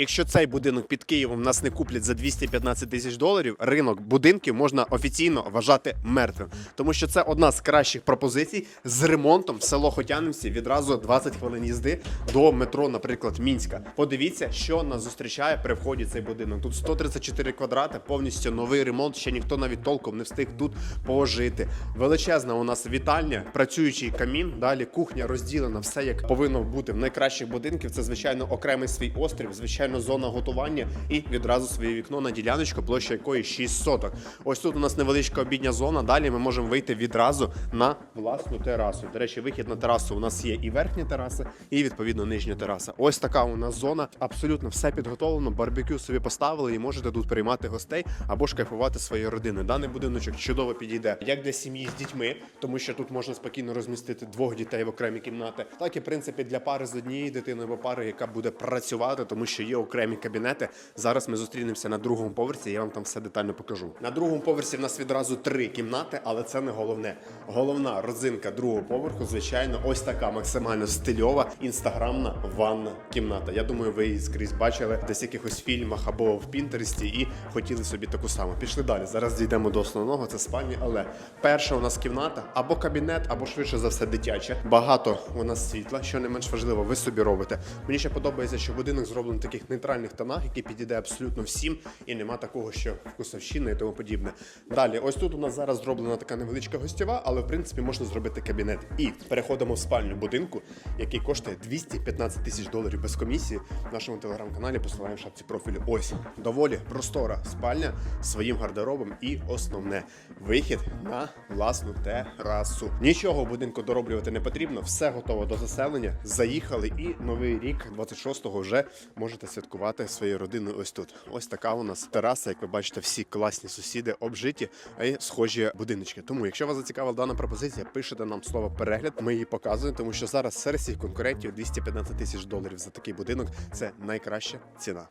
Якщо цей будинок під Києвом нас не куплять за 215 тисяч доларів, ринок будинків можна офіційно вважати мертвим, тому що це одна з кращих пропозицій з ремонтом в село Хотянівці відразу 20 хвилин їзди до метро, наприклад, Мінська. Подивіться, що нас зустрічає при вході цей будинок. Тут 134 квадрати, повністю новий ремонт. Ще ніхто навіть толком не встиг тут пожити. Величезна у нас вітальня, працюючий камін. Далі кухня розділена, все як повинно бути в найкращих будинків. Це звичайно окремий свій острів, звичайно, зона готування і відразу своє вікно на діляночку, площа якої 6 соток. Ось тут у нас невеличка обідня зона. Далі ми можемо вийти відразу на власну терасу. До речі, вихід на терасу у нас є і верхня тераса, і відповідно нижня тераса. Ось така у нас зона. Абсолютно все підготовлено. Барбекю собі поставили і можете тут приймати гостей або ж кайфувати своєю родиною. Даний будиночок чудово підійде як для сім'ї з дітьми, тому що тут можна спокійно розмістити двох дітей в окремі кімнати, так і в принципі для пари з однією дитиною або пари, яка буде працювати, тому що є окремі кабінети. Зараз ми зустрінемося на другому поверсі. Я вам там все детально покажу. На другому поверсі в нас відразу три кімнати, але це не головне. Головна родзинка другого поверху, звичайно, ось така максимально стильова інстаграмна ванна кімната. Я думаю, ви її скрізь бачили десь в якихось фільмах або в Пінтересті і хотіли собі таку саму. Пішли далі. Зараз дійдемо до основного. Це спальня, але перша у нас кімната або кабінет, або швидше за все дитяча. Багато у нас світла, що не менш важливо, ви собі робите. Мені ще подобається, що будинок зроблений в таких нейтральних тонах, які підійде абсолютно всім, і нема такого, що вкусовщина і тому подібне. Далі, ось тут у нас зараз зроблена така невеличка гостєва, але в принципі можна зробити кабінет. І переходимо в спальню будинку, який коштує 215 тисяч доларів без комісії. В нашому телеграм-каналі посилаємо шапці профілю. Ось доволі простора спальня своїм гардеробом. І основне вихід на власну терасу. Нічого в будинку дороблювати не потрібно, все готово до заселення. Заїхали, і новий рік, 26-го, вже можете святкувати своєю родиною. Ось тут. Ось така у нас тераса. Як ви бачите, всі класні сусіди обжиті і схожі будиночки. Тому, якщо вас зацікавила дана пропозиція, пишете нам слово перегляд. Ми її показуємо, тому що зараз серед всіх конкурентів 215 тисяч доларів за такий будинок це найкраща ціна.